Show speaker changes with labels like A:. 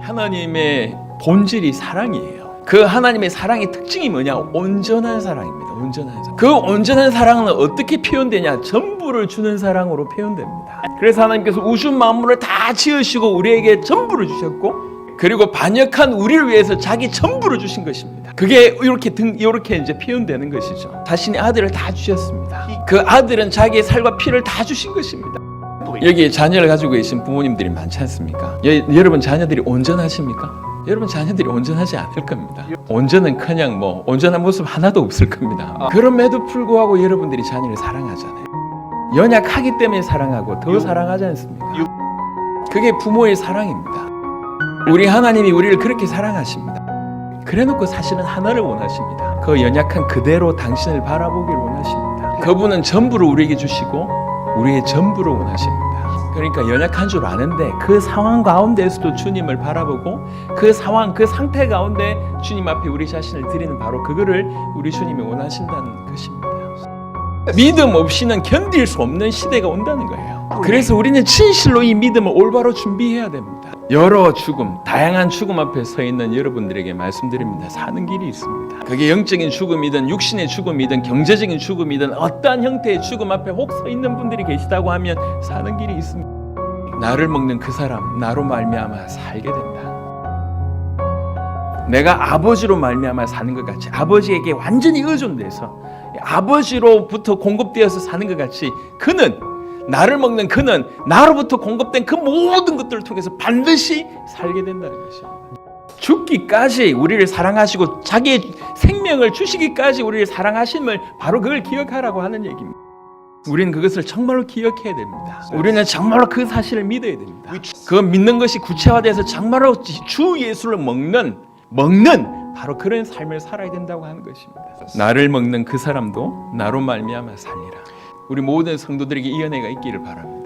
A: 하나님의 본질이 사랑이에요. 그 하나님의 사랑의 특징이 뭐냐? 온전한 사랑입니다. 온전한 사랑. 그 온전한 사랑은 어떻게 표현되냐? 전부를 주는 사랑으로 표현됩니다. 그래서 하나님께서 우주 만물을 다 지으시고 우리에게 전부를 주셨고 그리고 반역한 우리를 위해서 자기 전부를 주신 것입니다. 그게 이렇게 등 이렇게 이제 표현되는 것이죠. 자신의 아들을 다 주셨습니다. 그 아들은 자기의 살과 피를 다 주신 것입니다. 여기 자녀를 가지고 계신 부모님들이 많지 않습니까? 여, 여러분 자녀들이 온전하십니까? 여러분 자녀들이 온전하지 않을 겁니다. 온전은 그냥 뭐 온전한 모습 하나도 없을 겁니다. 그럼에도 불구하고 여러분들이 자녀를 사랑하잖아요. 연약하기 때문에 사랑하고 더 사랑하지 않습니까? 그게 부모의 사랑입니다. 우리 하나님이 우리를 그렇게 사랑하십니다. 그래놓고 사실은 하나를 원하십니다. 그 연약한 그대로 당신을 바라보기를 원하십니다. 그분은 전부를 우리에게 주시고 우리의 전부를 원하십니다. 그러니까 연약한 줄 아는데 그 상황 가운데에서도 주님을 바라보고 그 상황 그 상태 가운데 주님 앞에 우리 자신을 드리는 바로 그거를 우리 주님이 원하신다는 것입니다. 믿음 없이는 견딜 수 없는 시대가 온다는 거예요. 그래서 우리는 진실로 이 믿음을 올바로 준비해야 됩니다. 여러 죽음, 다양한 죽음 앞에 서 있는 여러분들에게 말씀드립니다. 사는 길이 있습니다. 그게 영적인 죽음이든 육신의 죽음이든 경제적인 죽음이든 어떠한 형태의 죽음 앞에 혹 서 있는 분들이 계시다고 하면 사는 길이 있습니다. 나를 먹는 그 사람 나로 말미암아 살게 된다. 내가 아버지로 말미암아 사는 것 같이 아버지에게 완전히 의존돼서 아버지로부터 공급되어서 사는 것 같이 그는 나를 먹는 그는 나로부터 공급된 그 모든 것들을 통해서 반드시 살게 된다는 것입니다. 죽기까지 우리를 사랑하시고 자기의 생명을 주시기까지 우리를 사랑하심을 바로 그걸 기억하라고 하는 얘기입니다. 우리는 그것을 정말로 기억해야 됩니다. 우리는 정말로 그 사실을 믿어야 됩니다. 그 믿는 것이 구체화돼서 정말로 주 예수를 먹는 먹는 바로 그런 삶을 살아야 된다고 하는 것입니다. 나를 먹는 그 사람도 나로 말미암아 살리라. 우리 모든 성도들에게 이 은혜가 있기를 바랍니다.